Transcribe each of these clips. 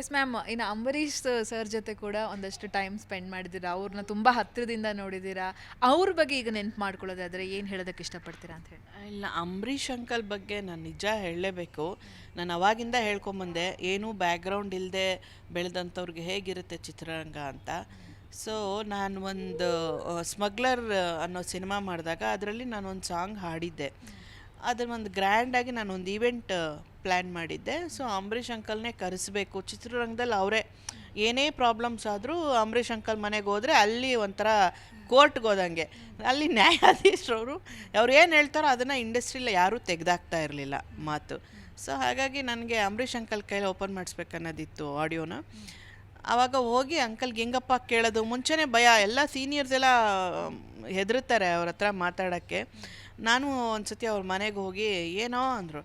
Yes ma'am ಇನ್ನು Ambareesh sir ಜೊತೆ ಕೂಡ ಒಂದಷ್ಟು ಟೈಮ್ ಸ್ಪೆಂಡ್ ಮಾಡಿದ್ದೀರಾ? ಅವ್ರನ್ನ ತುಂಬ ಹತ್ತಿರದಿಂದ ನೋಡಿದ್ದೀರಾ? ಅವ್ರ ಬಗ್ಗೆ ಈಗ ನೆನ್ಪು ಮಾಡ್ಕೊಳ್ಳೋದಾದರೆ ಏನು ಹೇಳೋದಕ್ಕೆ ಇಷ್ಟಪಡ್ತೀರಾ ಅಂತ ಹೇಳಿ. ಇಲ್ಲ, ಅಂಬರೀಷ್ ಅಂಕಲ್ ಬಗ್ಗೆ ನಾನು ನಿಜ ಹೇಳಲೇಬೇಕು. ನಾನು ಅವಾಗಿಂದ ಹೇಳ್ಕೊಂಬಂದೆ, ಏನೂ ಬ್ಯಾಕ್ಗ್ರೌಂಡ್ ಇಲ್ಲದೆ ಬೆಳೆದಂಥವ್ರಿಗೆ ಹೇಗಿರುತ್ತೆ ಚಿತ್ರರಂಗ ಅಂತ. ಸೊ ನಾನು ಒಂದು ಸ್ಮಗ್ಲರ್ ಅನ್ನೋ ಸಿನಿಮಾ ಮಾಡಿದಾಗ ಅದರಲ್ಲಿ ನಾನು ಒಂದು ಸಾಂಗ್ ಹಾಡಿದ್ದೆ. ಅದನ್ನ ಒಂದು ಗ್ರ್ಯಾಂಡಾಗಿ ಒಂದು ಈವೆಂಟ್ ಪ್ಲ್ಯಾನ್ ಮಾಡಿದ್ದೆ. ಸೊ ಅಂಬರೀಷ್ ಅಂಕಲ್ನೇ ಕರೆಸಬೇಕು. ಚಿತ್ರರಂಗದಲ್ಲಿ ಅವರೇ ಏನೇ ಪ್ರಾಬ್ಲಮ್ಸ್ ಆದರೂ ಅಂಬರೀಷ್ ಅಂಕಲ್ ಮನೆಗೆ ಹೋದರೆ ಅಲ್ಲಿ ಒಂಥರ ಕೋರ್ಟ್ಗೆ ಹೋದಂಗೆ. ಅಲ್ಲಿ ನ್ಯಾಯಾಧೀಶರವರು ಅವ್ರು ಏನು ಹೇಳ್ತಾರೋ ಅದನ್ನು ಇಂಡಸ್ಟ್ರಿಲಿ ಯಾರೂ ತೆಗೆದಾಕ್ತಾ ಇರಲಿಲ್ಲ ಮಾತು. ಸೊ ಹಾಗಾಗಿ ನನಗೆ ಅಂಬರೀಷ್ ಅಂಕಲ್ ಕೈಲಿ ಓಪನ್ ಮಾಡಿಸ್ಬೇಕನ್ನೋದಿತ್ತು ಆಡಿಯೋನ. ಆವಾಗ ಹೋಗಿ ಅಂಕಲ್ಗೆ ಹೆಂಗಪ್ಪ ಕೇಳೋದು? ಮುಂಚೆನೇ ಭಯ, ಎಲ್ಲ ಸೀನಿಯರ್ಸ್ ಎಲ್ಲ ಹೆದರುತ್ತಾರೆ ಅವ್ರ ಹತ್ರ ಮಾತಾಡೋಕ್ಕೆ. ನಾನು ಒಂದು ಸತಿ ಅವ್ರ ಮನೆಗೆ ಹೋಗಿ ಏನೋ ಅಂದರು.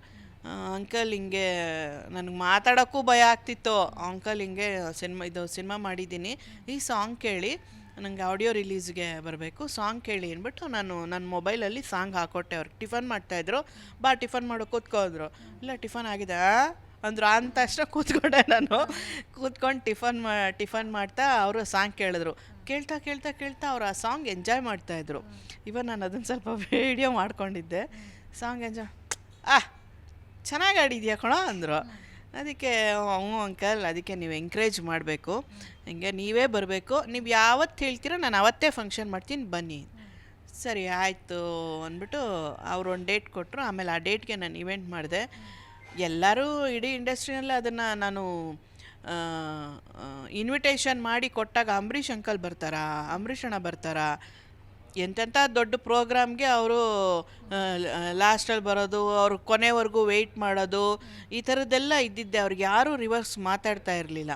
ಅಂಕಲ್ ಹಿಂಗೆ ನನಗೆ ಮಾತಾಡೋಕ್ಕೂ ಭಯ ಆಗ್ತಿತ್ತು. ಅಂಕಲ್ ಹಿಂಗೆ ಸಿನಿಮಾ, ಇದು ಸಿನಿಮಾ ಮಾಡಿದ್ದೀನಿ. ಈ ಸಾಂಗ್ ಕೇಳಿ ನನಗೆ ಆಡಿಯೋ ರಿಲೀಸ್ಗೆ ಬರಬೇಕು. ಸಾಂಗ್ ಕೇಳಿ ಅಂದ್ಬಿಟ್ಟು ನಾನು ನನ್ನ ಮೊಬೈಲಲ್ಲಿ ಸಾಂಗ್ ಹಾಕೊಟ್ಟೆ ಅವ್ರಿಗೆ ಟಿಫನ್ ಮಾಡ್ತಾಯಿದ್ರು ಬಾ, ಟಿಫನ್ ಮಾಡೋ ಕೂತ್ಕೋದ್ರು ಇಲ್ಲ, ಟಿಫನ್ ಆಗಿದೆ. ಅಂದರು ಅಂತ ತಕ್ಷಣ ಕೂತ್ಕೊಂಡೆ ನಾನು. ಕೂತ್ಕೊಂಡು ಟಿಫನ್ ಮಾ, ಟಿಫನ್ ಮಾಡ್ತಾ ಅವರು ಸಾಂಗ್ ಕೇಳಿದ್ರು. ಕೇಳ್ತಾ ಕೇಳ್ತಾ ಕೇಳ್ತಾ ಅವ್ರು ಆ ಸಾಂಗ್ ಎಂಜಾಯ್ ಮಾಡ್ತಾಯಿದ್ರು ಇವನ್ ನಾನು ಅದನ್ನು ಸ್ವಲ್ಪ ವಿಡಿಯೋ ಮಾಡ್ಕೊಂಡಿದ್ದೆ. ಸಾಂಗ್ ಎಂಜಾಯ್, ಆ ಚೆನ್ನಾಗಿ ಆಡಿದ್ಯಾ ಕಣೋ ಅಂದರು. ಅದಕ್ಕೆ ಹ್ಞೂ ಅಂಕಲ್, ಅದಕ್ಕೆ ನೀವು ಎಂಕರೇಜ್ ಮಾಡಬೇಕು. ಹಿಂಗೆ ನೀವೇ ಬರಬೇಕು. ನೀವು ಯಾವತ್ತು ಹೇಳ್ತೀರೋ ನಾನು ಅವತ್ತೇ ಫಂಕ್ಷನ್ ಮಾಡ್ತೀನಿ, ಬನ್ನಿ. ಸರಿ, ಆಯಿತು ಅಂದ್ಬಿಟ್ಟು ಅವ್ರು ಒಂದು ಡೇಟ್ ಕೊಟ್ಟರು ಆಮೇಲೆ ಆ ಡೇಟ್ಗೆ ನಾನು ಇವೆಂಟ್ ಮಾಡಿದೆ. ಎಲ್ಲರೂ ಇಡೀ ಇಂಡಸ್ಟ್ರಿನಲ್ಲಿ ಅದನ್ನು ನಾನು ಇನ್ವಿಟೇಷನ್ ಮಾಡಿ ಕೊಟ್ಟಾಗ ಅಂಬರೀಷ್ ಅಂಕಲ್ ಬರ್ತಾರಾ? ಅಂಬರೀಷ್ ಅಣ್ಣ ಬರ್ತಾರಾ? ಎಂತೆಂಥ ದೊಡ್ಡ ಪ್ರೋಗ್ರಾಮ್ಗೆ ಅವರು ಲಾಸ್ಟಲ್ಲಿ ಬರೋದು, ಅವ್ರು ಕೊನೆವರೆಗೂ ವೆಯ್ಟ್ ಮಾಡೋದು, ಈ ಥರದ್ದೆಲ್ಲ ಇದ್ದಿದ್ದೆ. ಅವ್ರಿಗೆ ಯಾರೂ ರಿವರ್ಸ್ ಮಾತಾಡ್ತಾ ಇರಲಿಲ್ಲ.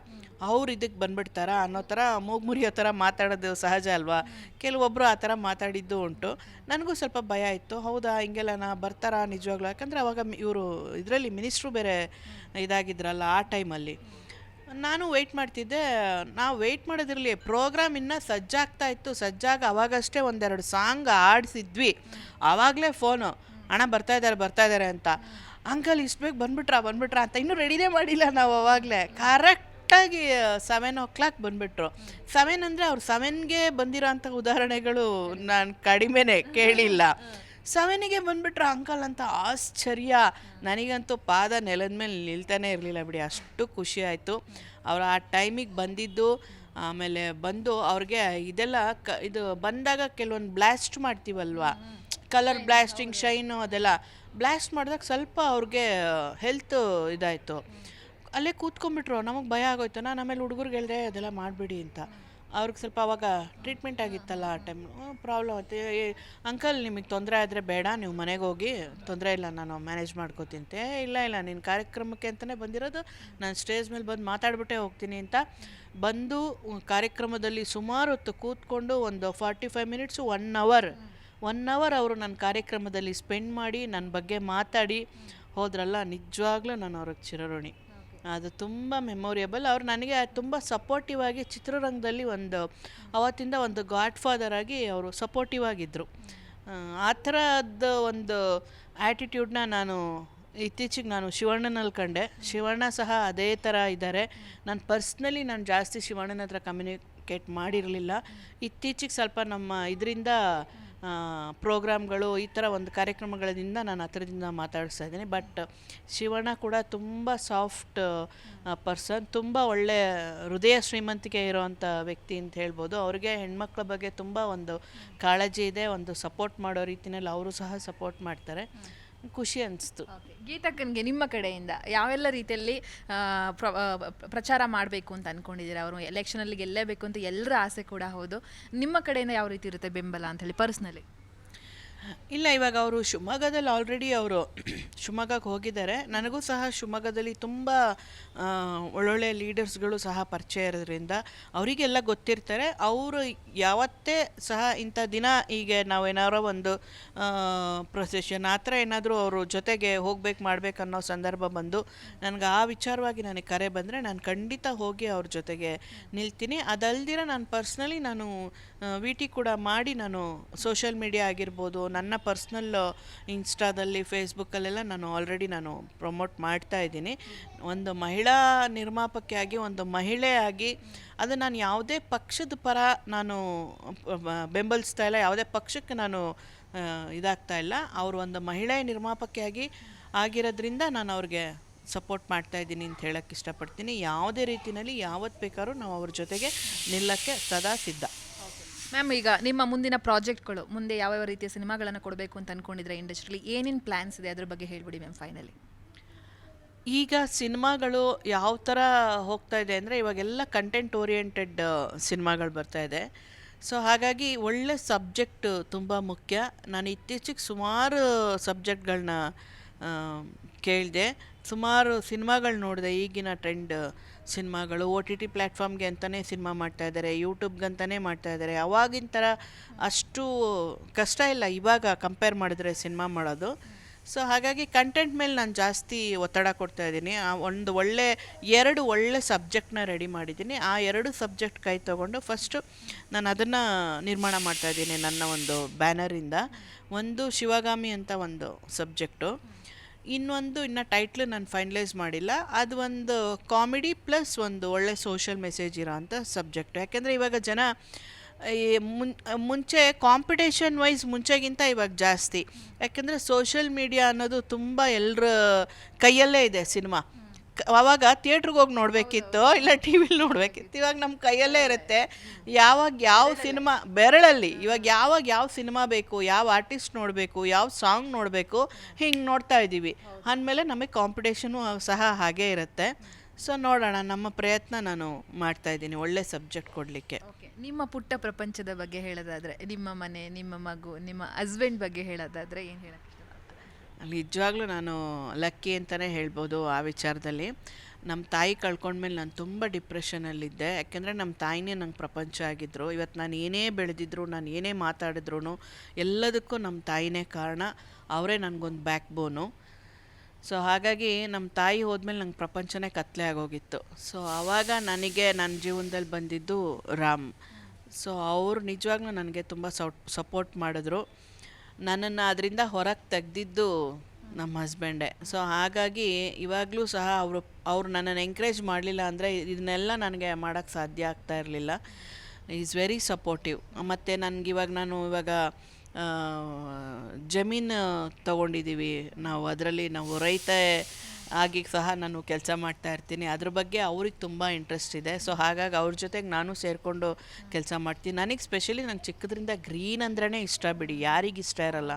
ಅವ್ರು ಇದಕ್ಕೆ ಬಂದ್ಬಿಡ್ತಾರಾ ಅನ್ನೋ ಥರ ಮೂಗು ಮುರಿಯೋ ಥರ ಮಾತಾಡೋದು ಸಹಜ ಅಲ್ವಾ? ಕೆಲವೊಬ್ಬರು ಆ ಥರ ಮಾತಾಡಿದ್ದು ಉಂಟು. ನನಗೂ ಸ್ವಲ್ಪ ಭಯ ಇತ್ತು. ಹೌದಾ, ಹಿಂಗೆಲ್ಲ ನಾ ಬರ್ತಾರಾ ನಿಜವಾಗ್ಲೂ? ಯಾಕಂದರೆ ಅವಾಗ ಇವರು ಇದರಲ್ಲಿ ಮಿನಿಸ್ಟ್ರು ಬೇರೆ ಇದಾಗಿದ್ರಲ್ಲ ಆ ಟೈಮಲ್ಲಿ ನಾನು ವೆಯ್ಟ್ ಮಾಡ್ತಿದ್ದೆ. ನಾವು ವೆಯ್ಟ್ ಮಾಡೋದಿರಲಿ. ಪ್ರೋಗ್ರಾಮ್ ಇನ್ನೂ ಸಜ್ಜಾಗ್ತಾ ಇತ್ತು. ಸಜ್ಜಾಗ ಅವಾಗಷ್ಟೇ ಒಂದೆರಡು ಸಾಂಗ್ ಆಡಿಸಿದ್ವಿ ಆವಾಗಲೇ ಫೋನು ಅಣ್ಣ, ಬರ್ತಾ ಇದ್ದಾರೆ ಬರ್ತಾ ಇದ್ದಾರೆ ಅಂತ. ಅಂಕಲ್, ಇಷ್ಟು ಬೇಗ ಬಂದ್ಬಿಟ್ರಾ ಬಂದ್ಬಿಟ್ರಾ ಅಂತ. ಇನ್ನೂ ರೆಡಿನೇ ಮಾಡಿಲ್ಲ ನಾವು ಅವಾಗಲೇ. ಕರೆಕ್ಟಾಗಿ ಸೆವೆನ್ ಓ ಕ್ಲಾಕ್ ಬಂದುಬಿಟ್ರು. ಸೆವೆನ್ ಅಂದರೆ ಅವ್ರು ಸೆವೆನ್ಗೆ ಬಂದಿರೋ ಅಂಥ ಉದಾಹರಣೆಗಳು ನಾನು ಕಡಿಮೆನೇ ಕೇಳಿಲ್ಲ. ಸೆವೆನಿಗೆ ಬಂದ್ಬಿಟ್ರ ಅಂಕಲ್ ಅಂತ ಆಶ್ಚರ್ಯ. ನನಗಂತೂ ಪಾದ ನೆಲದ ಮೇಲೆ ನಿಲ್ತಾನೆ ಇರಲಿಲ್ಲ ಬಿಡಿ ಅಷ್ಟು ಖುಷಿ ಆಯಿತು. ಅವ್ರು ಆ ಟೈಮಿಗೆ ಬಂದಿದ್ದು ಆಮೇಲೆ ಬಂದು ಅವ್ರಿಗೆ ಇದೆಲ್ಲ ಕ ಇದು ಬಂದಾಗ ಕೆಲವೊಂದು ಬ್ಲಾಸ್ಟ್ ಮಾಡ್ತೀವಲ್ವಾ? ಕಲರ್ ಬ್ಲಾಸ್ಟಿಂಗ್ ಶೈನು ಅದೆಲ್ಲ ಬ್ಲಾಸ್ಟ್ ಮಾಡಿದಾಗ ಸ್ವಲ್ಪ ಅವ್ರಿಗೆ ಹೆಲ್ತ್ ಇದಾಯಿತು. ಅಲ್ಲೇ ಕೂತ್ಕೊಂಡ್ಬಿಟ್ರು ನಮಗೆ ಭಯ ಆಗೋಯ್ತು ನಾನು ಆಮೇಲೆ ಹುಡುಗರಿಗೆ ಹೇಳಿದೆ ಅದೆಲ್ಲ ಮಾಡಬೇಡಿ ಅಂತ. ಅವ್ರಿಗೆ ಸ್ವಲ್ಪ ಅವಾಗ ಟ್ರೀಟ್ಮೆಂಟ್ ಆಗಿತ್ತಲ್ಲ ಆ ಟೈಮ್ ಪ್ರಾಬ್ಲಮ್ ಆಯ್ತು. ಅಂಕಲ್ ನಿಮಗೆ ತೊಂದರೆ ಆದರೆ ಬೇಡ, ನೀವು ಮನೆಗೆ ಹೋಗಿ, ತೊಂದರೆ ಇಲ್ಲ, ನಾನು ಮ್ಯಾನೇಜ್ ಮಾಡ್ಕೋತಿಂತೆ ಇಲ್ಲ ಇಲ್ಲ ನಿನ್ನ ಕಾರ್ಯಕ್ರಮಕ್ಕೆ ಅಂತಲೇ ಬಂದಿರೋದು, ನಾನು ಸ್ಟೇಜ್ ಮೇಲೆ ಬಂದು ಮಾತಾಡ್ಬಿಟ್ಟೇ ಹೋಗ್ತೀನಿ ಅಂತ ಬಂದು ಕಾರ್ಯಕ್ರಮದಲ್ಲಿ ಸುಮಾರು ಹೊತ್ತು ಕೂತ್ಕೊಂಡು ಒಂದು forty five minutes one hour one hour ಅವರು ನನ್ನ ಕಾರ್ಯಕ್ರಮದಲ್ಲಿ ಸ್ಪೆಂಡ್ ಮಾಡಿ ನನ್ನ ಬಗ್ಗೆ ಮಾತಾಡಿ ಹೋದ್ರಲ್ಲ, ನಿಜವಾಗ್ಲೂ ನಾನು ಅವ್ರಿಗೆ ಚಿರಋಣಿ. ಅದು ತುಂಬ ಮೆಮೊರಿಯಬಲ್ ಅವ್ರು ನನಗೆ ತುಂಬ ಸಪೋರ್ಟಿವ್ ಆಗಿ ಚಿತ್ರರಂಗದಲ್ಲಿ ಒಂದು, ಅವತ್ತಿಂದ ಒಂದು ಗಾಡ್ ಫಾದರ್ ಆಗಿ ಅವರು ಸಪೋರ್ಟಿವ್ ಆಗಿದ್ದರು ಆ ಥರದ ಒಂದು ಆ್ಯಟಿಟ್ಯೂಡ್ನ ನಾನು ಇತ್ತೀಚೆಗೆ ನಾನು ಶಿವಣ್ಣನಲ್ಲಿ ಕಂಡೆ. ಶಿವಣ್ಣ ಸಹ ಅದೇ ಥರ ಇದ್ದಾರೆ ನಾನು ಪರ್ಸ್ನಲಿ ನಾನು ಜಾಸ್ತಿ ಶಿವಣ್ಣನ ಹತ್ರ ಕಮ್ಯುನಿಕೇಟ್ ಮಾಡಿರಲಿಲ್ಲ. ಇತ್ತೀಚೆಗೆ ಸ್ವಲ್ಪ ನಮ್ಮ ಇದರಿಂದ ಪ್ರೋಗ್ರಾಮ್ಗಳು ಈ ಥರ ಒಂದು ಕಾರ್ಯಕ್ರಮಗಳಿಂದ ನಾನು ಹತ್ರದಿಂದ ಮಾತಾಡಿಸ್ತಾ ಇದ್ದೀನಿ. ಬಟ್ ಶಿವಣ್ಣ ಕೂಡ ತುಂಬ ಸಾಫ್ಟ್ ಪರ್ಸನ್, ತುಂಬ ಒಳ್ಳೆ ಹೃದಯ ಶ್ರೀಮಂತಿಕೆ ಇರೋವಂಥ ವ್ಯಕ್ತಿ ಅಂತ ಹೇಳ್ಬೋದು. ಅವ್ರಿಗೆ ಹೆಣ್ಮಕ್ಳ ಬಗ್ಗೆ ತುಂಬ ಒಂದು ಕಾಳಜಿ ಇದೆ, ಒಂದು ಸಪೋರ್ಟ್ ಮಾಡೋ ರೀತಿಯಲ್ಲಿ ಅವರು ಸಹ ಸಪೋರ್ಟ್ ಮಾಡ್ತಾರೆ. ಖುಷಿ ಅನಿಸ್ತು. ಗೀತಕ್ಕನ್ಗೆ ನಿಮ್ಮ ಕಡೆಯಿಂದ ಯಾವೆಲ್ಲ ರೀತಿಯಲ್ಲಿ ಪ್ರಚಾರ ಮಾಡಬೇಕು ಅಂತ ಅನ್ಕೊಂಡಿದ್ದೀರಾ? ಅವರು ಎಲೆಕ್ಷನಲ್ಲಿ ಗೆಲ್ಲೇಬೇಕು ಅಂತ ಎಲ್ಲರ ಆಸೆ ಕೂಡ ಹೌದು. ನಿಮ್ಮ ಕಡೆಯಿಂದ ಯಾವ ರೀತಿ ಇರುತ್ತೆ ಬೆಂಬಲ ಅಂತ ಹೇಳಿ ಪರ್ಸ್ನಲಿ ಇಲ್ಲ, ಇವಾಗ ಅವರು ಶಿವಮೊಗ್ಗದಲ್ಲಿ ಆಲ್ರೆಡಿ ಅವರು ಶಿವಮೊಗ್ಗಕ್ಕೆ ಹೋಗಿದ್ದಾರೆ. ನನಗೂ ಸಹ ಶಿವಮೊಗ್ಗದಲ್ಲಿ ತುಂಬ ಒಳ್ಳೊಳ್ಳೆ ಲೀಡರ್ಸ್ಗಳು ಸಹ ಪರಿಚಯ ಇರೋದ್ರಿಂದ ಅವರಿಗೆಲ್ಲ ಗೊತ್ತಿರ್ತಾರೆ. ಅವರು ಯಾವತ್ತೇ ಸಹ ಇಂಥ ದಿನ ಈಗ ನಾವೇನಾರೋ ಒಂದು ಪ್ರೊಸೆಷನ್ ಆ ಥರ ಏನಾದರೂ ಅವರು ಜೊತೆಗೆ ಹೋಗ್ಬೇಕು, ಮಾಡ್ಬೇಕು ಅನ್ನೋ ಸಂದರ್ಭ ಬಂದು ನನಗೆ ಆ ವಿಚಾರವಾಗಿ ನನಗೆ ಕರೆ ಬಂದರೆ ನಾನು ಖಂಡಿತ ಹೋಗಿ ಅವ್ರ ಜೊತೆಗೆ ನಿಲ್ತೀನಿ. ಅದಲ್ದಿರ ನಾನು ಪರ್ಸ್ನಲಿ ನಾನು ವಿ ಟಿ ಕೂಡ ಮಾಡಿ ನಾನು ಸೋಷಿಯಲ್ ಮೀಡಿಯಾ ಆಗಿರ್ಬೋದು ನನ್ನ ಪರ್ಸ್ನಲ್ ಇನ್ಸ್ಟಾದಲ್ಲಿ, ಫೇಸ್ಬುಕ್ಕಲ್ಲೆಲ್ಲ ನಾನು ಆಲ್ರೆಡಿ ನಾನು ಪ್ರಮೋಟ್ ಮಾಡ್ತಾ ಇದ್ದೀನಿ. ಒಂದು ಮಹಿಳಾ ನಿರ್ಮಾಪಕಿಯಾಗಿ ಒಂದು ಮಹಿಳೆಯಾಗಿ ಅದು ನಾನು ಯಾವುದೇ ಪಕ್ಷದ ಪರ ನಾನು ಬೆಂಬಲಿಸ್ತಾ ಇಲ್ಲ. ಯಾವುದೇ ಪಕ್ಷಕ್ಕೆ ನಾನು ಇದಾಗ್ತಾ ಇಲ್ಲ. ಅವರು ಒಂದು ಮಹಿಳೆ ನಿರ್ಮಾಪಕಿಯಾಗಿ ಆಗಿರೋದ್ರಿಂದ ನಾನು ಅವ್ರಿಗೆ ಸಪೋರ್ಟ್ ಮಾಡ್ತಾ ಇದ್ದೀನಿ ಅಂತ ಹೇಳಕ್ಕೆ ಇಷ್ಟಪಡ್ತೀನಿ. ಯಾವುದೇ ರೀತಿಯಲ್ಲಿ ಯಾವತ್ತು ಬೇಕಾದ್ರೂ ನಾವು ಅವ್ರ ಜೊತೆಗೆ ನಿಲ್ಲಕ್ಕೆ ಸದಾ ಸಿದ್ಧ. ಮ್ಯಾಮ್ ಈಗ ನಿಮ್ಮ ಮುಂದಿನ ಪ್ರಾಜೆಕ್ಟ್ಗಳು, ಮುಂದೆ ಯಾವ ಯಾವ ರೀತಿಯ ಸಿನಿಮಾಗಳನ್ನು ಕೊಡಬೇಕು ಅಂತ ಅನ್ಕೊಂಡಿದ್ರೆ ಇಂಡಸ್ಟ್ರಿಲಿ ಏನೇನು ಪ್ಲಾನ್ಸ್ ಇದೆ ಅದ್ರ ಬಗ್ಗೆ ಹೇಳ್ಬಿಡಿ ಮ್ಯಾಮ್ ಫೈನಲಿ ಈಗ ಸಿನಿಮಾಗಳು ಯಾವ ಥರ ಹೋಗ್ತಾ ಇದೆ ಅಂದರೆ ಇವಾಗೆಲ್ಲ ಕಂಟೆಂಟ್ ಓರಿಯೆಂಟೆಡ್ ಸಿನಿಮಾಗಳು ಬರ್ತಾ ಇದೆ. ಸೊ ಹಾಗಾಗಿ ಒಳ್ಳೆ ಸಬ್ಜೆಕ್ಟ್ ತುಂಬ ಮುಖ್ಯ. ನಾನು ಇತ್ತೀಚೆಗೆ ಸುಮಾರು ಸಬ್ಜೆಕ್ಟ್ಗಳನ್ನ ಕೇಳಿದೆ. ಸುಮಾರು ಸಿನಿಮಾಗಳು ನೋಡಿದೆ, ಈಗಿನ ಟ್ರೆಂಡ್ ಸಿನಿಮಾಗಳು. ಓ ಟಿ ಟಿ ಪ್ಲ್ಯಾಟ್ಫಾರ್ಮ್ಗೆ ಅಂತಲೇ ಸಿನಿಮಾ ಮಾಡ್ತಾ ಇದ್ದಾರೆ ಯೂಟ್ಯೂಬ್ಗಂತಲೇ ಮಾಡ್ತಾ ಇದ್ದಾರೆ ಅವಾಗಿನ ಥರ ಅಷ್ಟು ಕಷ್ಟ ಇಲ್ಲ. ಇವಾಗ ಕಂಪೇರ್ ಮಾಡಿದ್ರೆ ಸಿನಿಮಾ ಮಾಡೋದು. ಸೊ ಹಾಗಾಗಿ ಕಂಟೆಂಟ್ ಮೇಲೆ ನಾನು ಜಾಸ್ತಿ ಒತ್ತಡ ಕೊಡ್ತಾ ಇದ್ದೀನಿ. ಆ ಒಂದು ಒಳ್ಳೆ, ಎರಡು ಒಳ್ಳೆ ಸಬ್ಜೆಕ್ಟ್ನ ರೆಡಿ ಮಾಡಿದ್ದೀನಿ. ಆ ಎರಡು ಸಬ್ಜೆಕ್ಟ್ ಕೈ ತೊಗೊಂಡು ಫಸ್ಟು ನಾನು ಅದನ್ನು ನಿರ್ಮಾಣ ಮಾಡ್ತಾ ಇದ್ದೀನಿ ನನ್ನ ಒಂದು ಬ್ಯಾನರಿಂದ ಒಂದು ಶಿವಗಾಮಿ ಅಂತ ಒಂದು ಸಬ್ಜೆಕ್ಟು ಇನ್ನೊಂದು, ಇನ್ನು ಟೈಟ್ಲ್ ನಾನು ಫೈನಲೈಸ್ ಮಾಡಿಲ್ಲ. ಅದು ಒಂದು ಕಾಮಿಡಿ ಪ್ಲಸ್ ಒಂದು ಒಳ್ಳೆ ಸೋಷಿಯಲ್ ಮೆಸೇಜ್ ಇರೋ ಅಂಥ ಸಬ್ಜೆಕ್ಟ್ ಯಾಕೆಂದರೆ ಇವಾಗ ಜನ, ಈ ಮುನ್, ಮುಂಚೆ ಕಾಂಪಿಟೇಷನ್ ವೈಸ್ ಮುಂಚೆಗಿಂತ ಇವಾಗ ಜಾಸ್ತಿ. ಯಾಕೆಂದರೆ ಸೋಷಿಯಲ್ ಮೀಡಿಯಾ ಅನ್ನೋದು ತುಂಬ ಎಲ್ಲರ ಕೈಯಲ್ಲೇ ಇದೆ ಸಿನಿಮಾ. ಅವಾಗ ಥಿಯೇಟ್ರಿಗೆ ಹೋಗಿ ನೋಡಬೇಕಿತ್ತು ಇಲ್ಲ ಟಿ ವಿಲಿ ನೋಡಬೇಕಿತ್ತು. ಇವಾಗ ನಮ್ಮ ಕೈಯಲ್ಲೇ ಇರುತ್ತೆ. ಯಾವಾಗ ಯಾವ ಸಿನಿಮಾ ಬೆರಳಲ್ಲಿ ಇವಾಗ ಯಾವಾಗ ಯಾವ ಸಿನಿಮಾ ಬೇಕು ಯಾವ ಆರ್ಟಿಸ್ಟ್ ನೋಡಬೇಕು ಯಾವ ಸಾಂಗ್ ನೋಡಬೇಕು ಹಿಂಗೆ ನೋಡ್ತಾ ಇದ್ದೀವಿ. ಅಂದಮೇಲೆ ನಮಗೆ ಕಾಂಪಿಟೇಷನು ಸಹ ಹಾಗೇ ಇರುತ್ತೆ. ಸೊ ನೋಡೋಣ ನಮ್ಮ ಪ್ರಯತ್ನ ನಾನು ಮಾಡ್ತಾ ಇದ್ದೀನಿ ಒಳ್ಳೆ ಸಬ್ಜೆಕ್ಟ್ ಕೊಡಲಿಕ್ಕೆ. ನಿಮ್ಮ ಪುಟ್ಟ ಪ್ರಪಂಚದ ಬಗ್ಗೆ ಹೇಳೋದಾದರೆ ನಿಮ್ಮ ಮನೆ ನಿಮ್ಮ ಮಗು ನಿಮ್ಮ ಹಸ್ಬೆಂಡ್ ಬಗ್ಗೆ ಹೇಳೋದಾದರೆ ಏನು ಇಷ್ಟಪಡ್ತೀರಾ? ನಿಜವಾಗ್ಲೂ ನಾನು ಲಕ್ಕಿ ಅಂತಲೇ ಹೇಳ್ಬೋದು ಆ ವಿಚಾರದಲ್ಲಿ. ನಮ್ಮ ತಾಯಿ ಕಳ್ಕೊಂಡ್ಮೇಲೆ ನಾನು ತುಂಬ ಡಿಪ್ರೆಷನಲ್ಲಿದ್ದೆ ಯಾಕೆಂದರೆ ನಮ್ಮ ತಾಯಿನೇ ನಂಗೆ ಪ್ರಪಂಚ ಆಗಿದ್ದರು ಇವತ್ತು ನಾನು ಏನೇ ಬೆಳೆದಿದ್ರು, ನಾನು ಏನೇ ಮಾತಾಡಿದ್ರು ಎಲ್ಲದಕ್ಕೂ ನಮ್ಮ ತಾಯಿನೇ ಕಾರಣ. ಅವರೇ ನನಗೊಂದು ಬ್ಯಾಕ್ ಬೋನು ಸೊ ಹಾಗಾಗಿ ನಮ್ಮ ತಾಯಿ ಹೋದ್ಮೇಲೆ ನಂಗೆ ಪ್ರಪಂಚನೇ ಕತ್ತಲೆ ಆಗೋಗಿತ್ತು. ಸೊ ಆವಾಗ ನನಗೆ ನನ್ನ ಜೀವನದಲ್ಲಿ ಬಂದಿದ್ದು ರಾಮ್. ಸೊ ಅವರು ನಿಜವಾಗ್ಲೂ ನನಗೆ ತುಂಬ ಸಪೋರ್ಟ್ ಮಾಡಿದ್ರು. ನನ್ನನ್ನು ಅದರಿಂದ ಹೊರಗೆ ತೆಗ್ದಿದ್ದು ನಮ್ಮ ಹಸ್ಬೆಂಡೇ ಸೊ ಹಾಗಾಗಿ ಇವಾಗಲೂ ಸಹ ಅವರು, ಅವ್ರು ನನ್ನನ್ನು ಎಂಕರೇಜ್ ಮಾಡಲಿಲ್ಲ ಅಂದರೆ ಇದನ್ನೆಲ್ಲ ನನಗೆ ಮಾಡೋಕ್ಕೆ ಸಾಧ್ಯ ಆಗ್ತಾ ಇರಲಿಲ್ಲ. ಈಸ್ ವೆರಿ ಸಪೋರ್ಟಿವ್ ಮತ್ತು ನನಗೆ ಇವಾಗ ನಾನು ಇವಾಗ ಜಮೀನು ತಗೊಂಡಿದ್ದೀವಿ ನಾವು ಅದರಲ್ಲಿ ನಾವು ರೈತ ಆಗಿ ಸಹ ನಾನು ಕೆಲಸ ಮಾಡ್ತಾ ಇರ್ತೀನಿ. ಅದ್ರ ಬಗ್ಗೆ ಅವ್ರಿಗೆ ತುಂಬ ಇಂಟ್ರೆಸ್ಟ್ ಇದೆ. ಸೊ ಹಾಗಾಗಿ ಅವ್ರ ಜೊತೆಗೆ ನಾನು ಸೇರಿಕೊಂಡು ಕೆಲಸ ಮಾಡ್ತೀನಿ. ನನಗೆ ಸ್ಪೆಷಲಿ ನಂಗೆ ಚಿಕ್ಕದ್ರಿಂದ ಗ್ರೀನ್ ಅಂದ್ರೇ ಇಷ್ಟ ಬಿಡಿ. ಯಾರಿಗೆ ಇಷ್ಟ ಇರಲ್ಲ.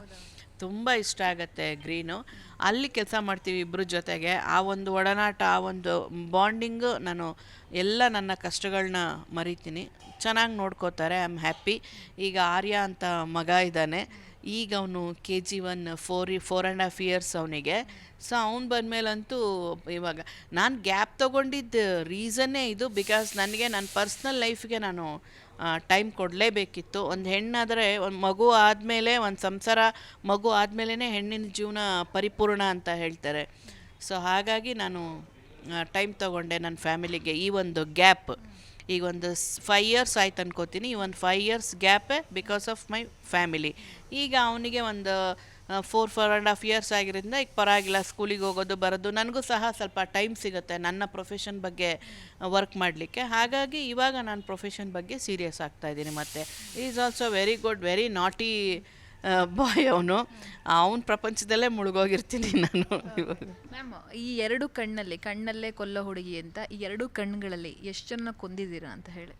ತುಂಬ ಇಷ್ಟ ಆಗುತ್ತೆ ಗ್ರೀನು ಅಲ್ಲಿ ಕೆಲಸ ಮಾಡ್ತೀವಿ ಇಬ್ಬರ ಜೊತೆಗೆ. ಆ ಒಂದು ಒಡನಾಟ, ಆ ಒಂದು ಬಾಂಡಿಂಗು ನಾನು ಎಲ್ಲ ನನ್ನ ಕಷ್ಟಗಳನ್ನ ಮರಿತೀನಿ. ಚೆನ್ನಾಗಿ ನೋಡ್ಕೋತಾರೆ. ಐ ಆಮ್ ಹ್ಯಾಪಿ ಈಗ ಆರ್ಯ ಅಂತ ಮಗ ಇದ್ದಾನೆ. ಈಗ ಅವನು K G one four four and half years ಅವನಿಗೆ. ಸೊ ಅವ್ನು ಬಂದಮೇಲಂತೂ ಇವಾಗ ನಾನು ಗ್ಯಾಪ್ ತೊಗೊಂಡಿದ್ದ ರೀಸನ್ನೇ ಇದು ಬಿಕಾಸ್ ನನಗೆ ನನ್ನ ಪರ್ಸ್ನಲ್ ಲೈಫ್ಗೆ ನಾನು ಟೈಮ್ ಕೊಡಲೇಬೇಕಿತ್ತು. ಒಂದು ಹೆಣ್ಣಾದರೆ ಒಂದು ಮಗು ಆದಮೇಲೆ, ಒಂದು ಸಂಸಾರ ಮಗು ಆದಮೇಲೇ ಹೆಣ್ಣಿನ ಜೀವನ ಪರಿಪೂರ್ಣ ಅಂತ ಹೇಳ್ತಾರೆ. ಸೊ ಹಾಗಾಗಿ ನಾನು ಟೈಮ್ ತಗೊಂಡೆ ನನ್ನ ಫ್ಯಾಮಿಲಿಗೆ ಈ ಒಂದು ಗ್ಯಾಪ್ ಈಗ ಒಂದು ಫೈವ್ ಇಯರ್ಸ್ ಆಯ್ತು ಅನ್ಕೋತೀನಿ. ಈ ಒಂದು ಫೈವ್ ಇಯರ್ಸ್ ಗ್ಯಾಪೇ ಬಿಕಾಸ್ ಆಫ್ ಮೈ ಫ್ಯಾಮಿಲಿ ಈಗ ಅವನಿಗೆ ಒಂದು four four and half years ಆಗಿರೋದ್ರಿಂದ ಈಗ ಪರವಾಗಿಲ್ಲ ಸ್ಕೂಲಿಗೆ ಹೋಗೋದು, ಬರೋದು, ನನಗೂ ಸಹ ಸ್ವಲ್ಪ ಟೈಮ್ ಸಿಗುತ್ತೆ ನನ್ನ ಪ್ರೊಫೆಷನ್ ಬಗ್ಗೆ ವರ್ಕ್ ಮಾಡಲಿಕ್ಕೆ. ಹಾಗಾಗಿ ಇವಾಗ ನಾನು ಪ್ರೊಫೆಷನ್ ಬಗ್ಗೆ ಸೀರಿಯಸ್ ಆಗ್ತಾ ಇದ್ದೀನಿ ಮತ್ತು. Is also very good very naughty boy ಅವನು. ಅವನ ಪ್ರಪಂಚದಲ್ಲೇ ಮುಳುಗೋಗಿರ್ತೀನಿ ನಾನು ಇವಾಗ. ಮ್ಯಾಮ್ ಈ ಎರಡು ಕಣ್ಣಲ್ಲಿ ಕಣ್ಣಲ್ಲೇ ಕೊಲ್ಲೋ ಹುಡುಗಿ ಅಂತ ಈ ಎರಡು ಕಣ್ಣುಗಳಲ್ಲಿ ಎಷ್ಟು ಜನ ಕೊಂದಿದ್ದೀರಾ ಅಂತ ಹೇಳಿ.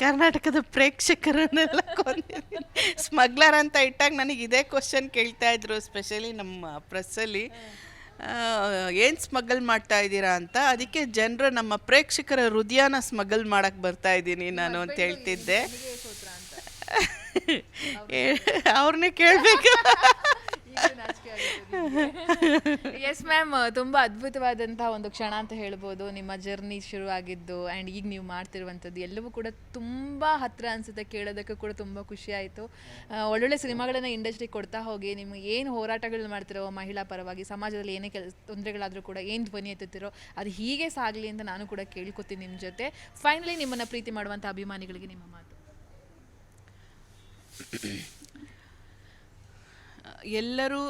ಕರ್ನಾಟಕದ ಪ್ರೇಕ್ಷಕರನ್ನೆಲ್ಲ ಕೊಂದಿದ್ದೀನಿ. ಸ್ಮಗ್ಲರ್ ಅಂತ ಇಟ್ಟಾಗ ನನಗೆ ಇದೇ ಕ್ವಶನ್ ಕೇಳ್ತಾ ಇದ್ರು ಸ್ಪೆಷಲಿ ನಮ್ಮ ಪ್ರೆಸ್ಸಲ್ಲಿ ಏನು ಸ್ಮಗಲ್ ಮಾಡ್ತಾ ಇದ್ದೀರಾ ಅಂತ? ಅದಕ್ಕೆ ಜನರು ನಮ್ಮ ಪ್ರೇಕ್ಷಕರ ಹೃದಯನ ಸ್ಮಗಲ್ ಮಾಡಕ್ ಬರ್ತಾ ಇದ್ದೀನಿ ನಾನು ಅಂತ ಹೇಳ್ತಿದ್ದೆ. ಅವ್ರನ್ನೇ ಕೇಳಬೇಕು. ಎಸ್ ಮ್ಯಾಮ್ ತುಂಬ ಅದ್ಭುತವಾದಂತಹ ಒಂದು ಕ್ಷಣ ಅಂತ ಹೇಳ್ಬೋದು. ನಿಮ್ಮ ಜರ್ನಿ ಶುರುವಾಗಿದ್ದು ಆ್ಯಂಡ್ ಈಗ ನೀವು ಮಾಡ್ತಿರುವಂಥದ್ದು ಎಲ್ಲವೂ ಕೂಡ ತುಂಬ ಹತ್ತಿರ ಅನಿಸುತ್ತೆ. ಕೇಳೋದಕ್ಕೂ ಕೂಡ ತುಂಬ ಖುಷಿ ಆಯಿತು. ಒಳ್ಳೊಳ್ಳೆ ಸಿನಿಮಾಗಳನ್ನು ಇಂಡಸ್ಟ್ರಿ ಕೊಡ್ತಾ ಹೋಗಿ, ನಿಮ್ಗೆ ಏನು ಹೋರಾಟಗಳು ಮಾಡ್ತಿರೋ ಮಹಿಳಾ ಪರವಾಗಿ, ಸಮಾಜದಲ್ಲಿ ಏನೇ ಕೆಲ ತೊಂದರೆಗಳಾದರೂ ಕೂಡ ಏನು ಧ್ವನಿ ಎತ್ತುತ್ತಿರೋ ಅದು ಹೀಗೆ ಸಾಗಲಿ ಅಂತ ನಾನು ಕೂಡ ಕೇಳ್ಕೊತೀನಿ ನಿಮ್ಮ ಜೊತೆ. ಫೈನಲಿ ನಿಮ್ಮನ್ನು ಪ್ರೀತಿ ಮಾಡುವಂಥ ಅಭಿಮಾನಿಗಳಿಗೆ ನಿಮ್ಮ ಮಾತು. ಎಲ್ಲರೂ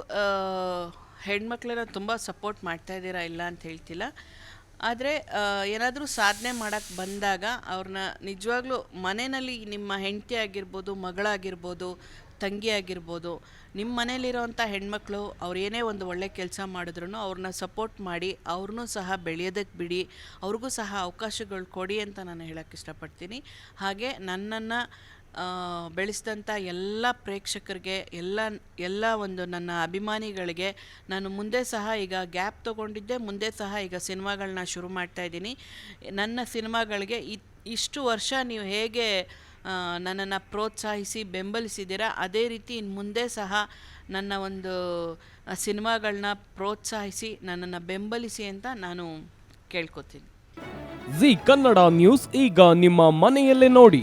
ಹೆಣ್ಮಕ್ಳನ್ನ ತುಂಬ ಸಪೋರ್ಟ್ ಮಾಡ್ತಾ ಇದ್ದೀರಾ ಇಲ್ಲ ಅಂತ ಹೇಳ್ತಿಲ್ಲ. ಆದರೆ ಏನಾದರೂ ಸಾಧನೆ ಮಾಡೋಕ್ಕೆ ಬಂದಾಗ ಅವ್ರನ್ನ ನಿಜವಾಗ್ಲೂ ಮನೆಯಲ್ಲಿ ನಿಮ್ಮ ಹೆಂಡತಿ ಆಗಿರ್ಬೋದು, ಮಗಳಾಗಿರ್ಬೋದು, ತಂಗಿ ಆಗಿರ್ಬೋದು ನಿಮ್ಮ ಮನೇಲಿರೋವಂಥ ಹೆಣ್ಮಕ್ಳು ಅವ್ರು ಏನೇ ಒಂದು ಒಳ್ಳೆ ಕೆಲಸ ಮಾಡಿದ್ರು ಅವ್ರನ್ನ ಸಪೋರ್ಟ್ ಮಾಡಿ ಅವ್ರನ್ನೂ ಸಹ ಬೆಳೆಯೋದಕ್ಕೆ ಬಿಡಿ, ಅವ್ರಿಗೂ ಸಹ ಅವಕಾಶಗಳು ಕೊಡಿ ಅಂತ ನಾನು ಹೇಳೋಕ್ಕೆ ಇಷ್ಟಪಡ್ತೀನಿ. ಹಾಗೆ ನನ್ನನ್ನು ಬೆಳೆಸಿದಂಥ ಎಲ್ಲ ಪ್ರೇಕ್ಷಕರಿಗೆ, ಎಲ್ಲ ಎಲ್ಲ ಒಂದು ನನ್ನ ಅಭಿಮಾನಿಗಳಿಗೆ ನಾನು ಮುಂದೆ ಸಹ ಈಗ ಗ್ಯಾಪ್ ತೊಗೊಂಡಿದ್ದೆ, ಮುಂದೆ ಸಹ ಈಗ ಸಿನಿಮಾಗಳನ್ನ ಶುರು ಮಾಡ್ತಾ ಇದ್ದೀನಿ. ನನ್ನ ಸಿನಿಮಾಗಳಿಗೆ ಇಷ್ಟು ವರ್ಷ ನೀವು ಹೇಗೆ ನನ್ನನ್ನು ಪ್ರೋತ್ಸಾಹಿಸಿ, ಬೆಂಬಲಿಸಿದ್ದೀರಾ, ಅದೇ ರೀತಿ ಇನ್ನು ಮುಂದೆ ಸಹ ನನ್ನ ಒಂದು ಸಿನಿಮಾಗಳನ್ನ ಪ್ರೋತ್ಸಾಹಿಸಿ, ನನ್ನನ್ನು ಬೆಂಬಲಿಸಿ ಅಂತ ನಾನು ಕೇಳ್ಕೊತೀನಿ. ಜಿ ಕನ್ನಡ ನ್ಯೂಸ್ ಈಗ ನಿಮ್ಮ ಮನೆಯಲ್ಲೇ ನೋಡಿ.